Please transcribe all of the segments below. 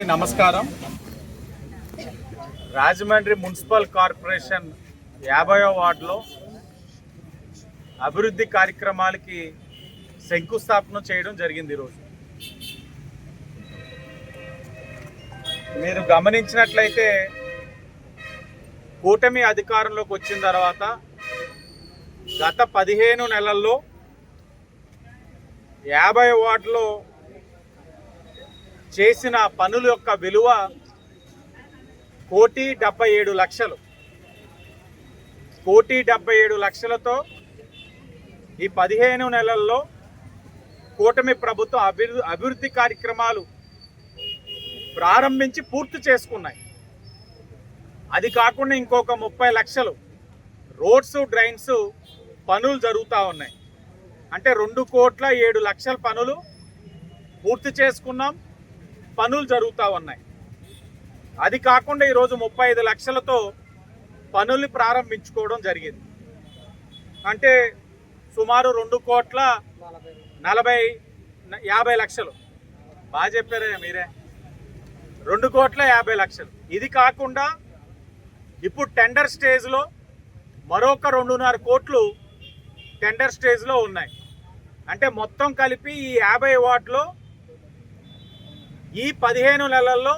నమస్కారం. Rajahmundry municipal corporation యాభైవ వార్డులో అభివృద్ధి కార్యక్రమాలకి శంకుస్థాపన చేయడం జరిగింది ఈరోజు. మీరు గమనించినట్లయితే కూటమి అధికారంలోకి వచ్చిన తర్వాత గత పదిహేను నెలల్లో యాభై వార్డులో చేసిన పనుల యొక్క విలువ కోటి డెబ్బై ఏడు లక్షలు. కోటి డెబ్బై ఏడు లక్షలతో ఈ పదిహేను నెలల్లో కూటమి ప్రభుత్వం అభివృద్ధి అభివృద్ధి కార్యక్రమాలు ప్రారంభించి పూర్తి చేసుకున్నాయి. అది కాకుండా ఇంకొక ముప్పై లక్షలు రోడ్స్ డ్రైన్స్ పనులు జరుగుతూ ఉన్నాయి. అంటే రెండు కోట్ల ఏడు లక్షల పనులు పూర్తి చేసుకున్నాం. పనులు జరుగుతూ ఉన్నాయి. అది కాకుండా ఈరోజు ముప్పై ఐదు లక్షలతో పనుల్ని ప్రారంభించుకోవడం జరిగింది. అంటే సుమారు రెండు కోట్ల నలభై యాభై లక్షలు. బాగా చెప్పారే మీరే. రెండు కోట్ల యాభై లక్షలు. ఇది కాకుండా ఇప్పుడు టెండర్ స్టేజ్లో మరొక రెండున్నర కోట్లు టెండర్ స్టేజ్లో ఉన్నాయి. అంటే మొత్తం కలిపి ఈ యాభై వార్డులో ఈ పదిహేను నెలల్లో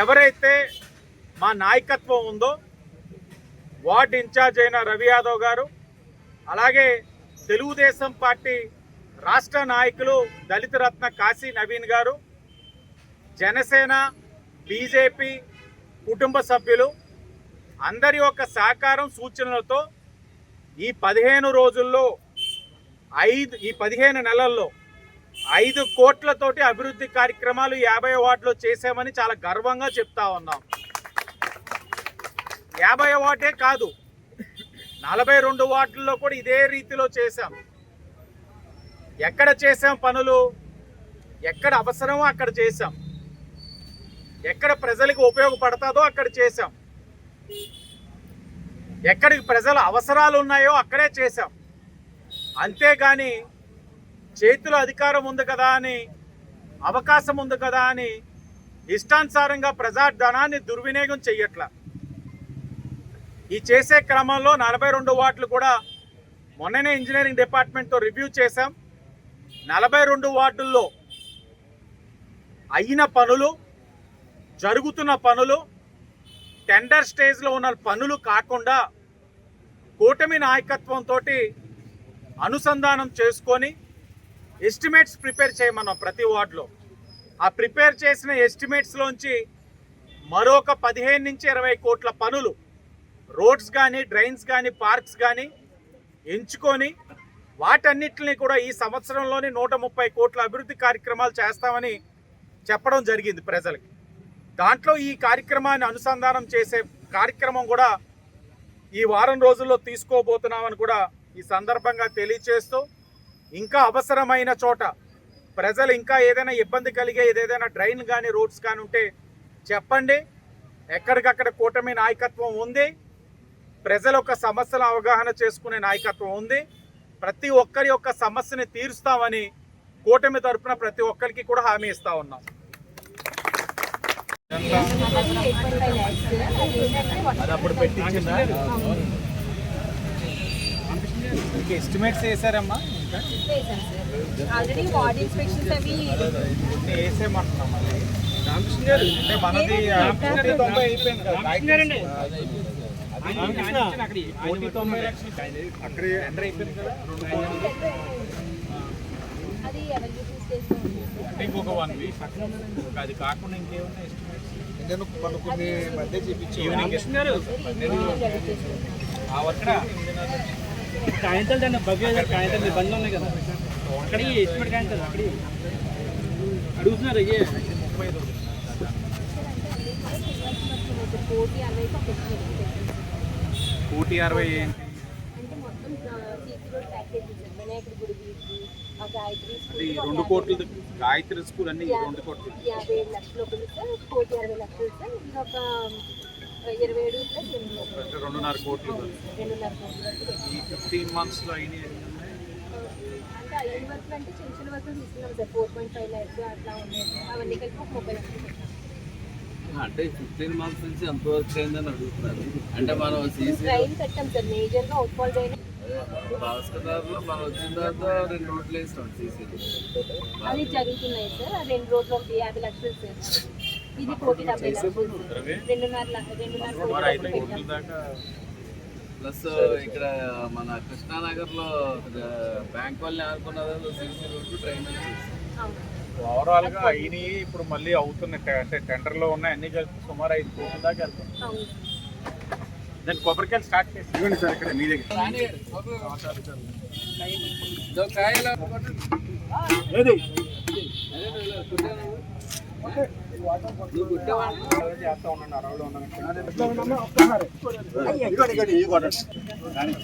ఎవరైతే మా నాయకత్వం ఉందో వార్డ్ ఇన్ఛార్జ్ అయిన రవి యాదవ్ గారు అలాగే తెలుగుదేశం పార్టీ రాష్ట్ర నాయకులు దళిత రత్న కాశీ నవీన్ గారు జనసేన బీజేపీ కుటుంబ సభ్యులు అందరి యొక్క సహకారం సూచనలతో ఈ పదిహేను రోజుల్లో ఐదు ఈ పదిహేను నెలల్లో ఐదు కోట్లతోటి అభివృద్ధి కార్యక్రమాలు యాభై వార్డులో చేసామని చాలా గర్వంగా చెప్తా ఉన్నాం. యాభై వార్డే కాదు నలభై రెండు వార్డుల్లో కూడా ఇదే రీతిలో చేశాం. ఎక్కడ చేసాం పనులు? ఎక్కడ అవసరమో అక్కడ చేశాం. ఎక్కడ ప్రజలకు ఉపయోగపడతాదో అక్కడ చేశాం. ఎక్కడికి ప్రజల అవసరాలు ఉన్నాయో అక్కడే చేశాం. అంతేగాని చేతిలో అధికారం ఉంది కదా అని అవకాశం ఉంది కదా అని ఇష్టానుసారంగా ప్రజా ధనాన్ని దుర్వినియోగం చెయ్యట్ల. ఈ చేసే క్రమంలో నలభై రెండు వార్డులు కూడా మొన్ననే ఇంజనీరింగ్ డిపార్ట్మెంట్తో రివ్యూ చేశాం. నలభై రెండు వార్డుల్లో అయిన పనులు జరుగుతున్న పనులు టెండర్ స్టేజ్లో ఉన్న పనులు కాకుండా కూటమి నాయకత్వంతో అనుసంధానం చేసుకొని ఎస్టిమేట్స్ ప్రిపేర్ చేయమన్నాం ప్రతి వార్డులో. ఆ ప్రిపేర్ చేసిన ఎస్టిమేట్స్లోంచి మరొక పదిహేను నుంచి ఇరవై కోట్ల పనులు రోడ్స్ కానీ డ్రైన్స్ కానీ పార్క్స్ కానీ ఎంచుకొని వాటన్నిటిని కూడా ఈ సంవత్సరంలోని నూట ముప్పై కోట్ల అభివృద్ధి కార్యక్రమాలు చేస్తామని చెప్పడం జరిగింది ప్రజలకి. దాంట్లో ఈ కార్యక్రమాన్ని అనుసంధానం చేసే కార్యక్రమం కూడా ఈ వారం రోజుల్లో తీసుకోబోతున్నామని కూడా ఈ సందర్భంగా తెలియచేస్తూ ఇంకా అవసరమైన చోట ప్రజలు ఇంకా ఏదైనా ఇబ్బంది కలిగే ఏదైనా డ్రైన్ కానీ రోడ్స్ కానీ ఉంటే చెప్పండి. ఎక్కడికక్కడ కూటమి నాయకత్వం ఉంది. ప్రజల యొక్క సమస్యల అవగాహన చేసుకునే నాయకత్వం ఉంది. ప్రతి ఒక్కరి యొక్క సమస్యని తీరుస్తామని కూటమి తరపున ప్రతి ఒక్కరికి కూడా హామీ ఇస్తా ఉన్నాం. ఎస్టిమేట్స్ వేసారమ్మా ఆల్రెడీ వార్డ్ ఇన్స్పెక్షన్స్ అవి కొన్ని వేసేయమంటున్నాం మళ్ళీ రామకృష్ణ గారు అంటే మనది కోటి తొంభై అయిపోయింది కదా అది కోటి తొంభై లక్షలు అక్కడ ఎంటర్ అయిపోయింది కదా రెండు కోట్లు అది ఎవల్యూషన్ స్టేజ్లో ఉంది అంటే ఇంకొక వన్ వీక్ అది కాకుండా ఇంకేమన్నా ఎస్టిమేట్స్ నేను మన కొన్ని మధ్య చూపించి ఆ వర్క్ కాయంతలు దాన్ని భవ్య కాయంతలు బండ్లు ఉన్నాయి కదా. అక్కడ ఎస్టిమేట్ కాయంతలు. అక్కడ. అడుగుతున్నారు అయ్యే. కోటి అరవై ఏంటి? అంటే మొత్తం సీసీ రోడ్ కోట్లు. గాయత్రి స్కూల్ అన్ని రెండు కోట్లు. యాభై లక్షలు ఒకటి కోటి అరవై లక్షలు సార్. ఇరవై ఏడు రెండున్నర కోట్లు రెండున్నర కోట్ల. ఈ ఫిఫ్టీన్ మంత్స్లో అయినాయి అంటే ఐదు వర్కులు అంటే చిన్న చిన్న వర్కులు తీసుకున్నాం sir. Four point five lakhs అట్లా ఉన్నాయి. అవన్నీ కలిపి ముప్పై లక్షలు అంటే ఫిఫ్టీన్ మంత్స్ నుంచి ఎంత వర్క్ అయిందని అడుగుతున్నారు. అంటే మనం సీసీ ట్రైన్ పెట్టాం సార్. మేజర్గా అవుట్ఫాల్ డ్రైన్ భాస్కర్ దారిలో మనం వచ్చిన తర్వాత రెండు రోడ్లు వేస్తాం సీసీ అది జరుగుతున్నాయి సార్. రెండు రోడ్లు యాభై లక్షలు సార్ ఇది కోటి డెబ్బై రెండున్నర రెండున్నర ప్లస్ ఇక్కడ మన కృష్ణానగర్లో బ్యాంక్ వాళ్ళని ఆడుకున్నది సీసీ రోడ్డు ట్రైన్ అవును ఓవరాల్గా అయినాయి ఇప్పుడు మళ్ళీ అవుతున్నాయి అంటే టెండర్లో ఉన్నాయి అన్ని కలిపి సుమారు ఐదు కోట్ల దాకా వెళ్తాం అవును దాని కొబ్బరికాయలు స్టార్ట్ చేసి ఇవ్వండి సార్ ఇక్కడ మీ దగ్గర చేస్తా ఉన్నాను కొట్టండి.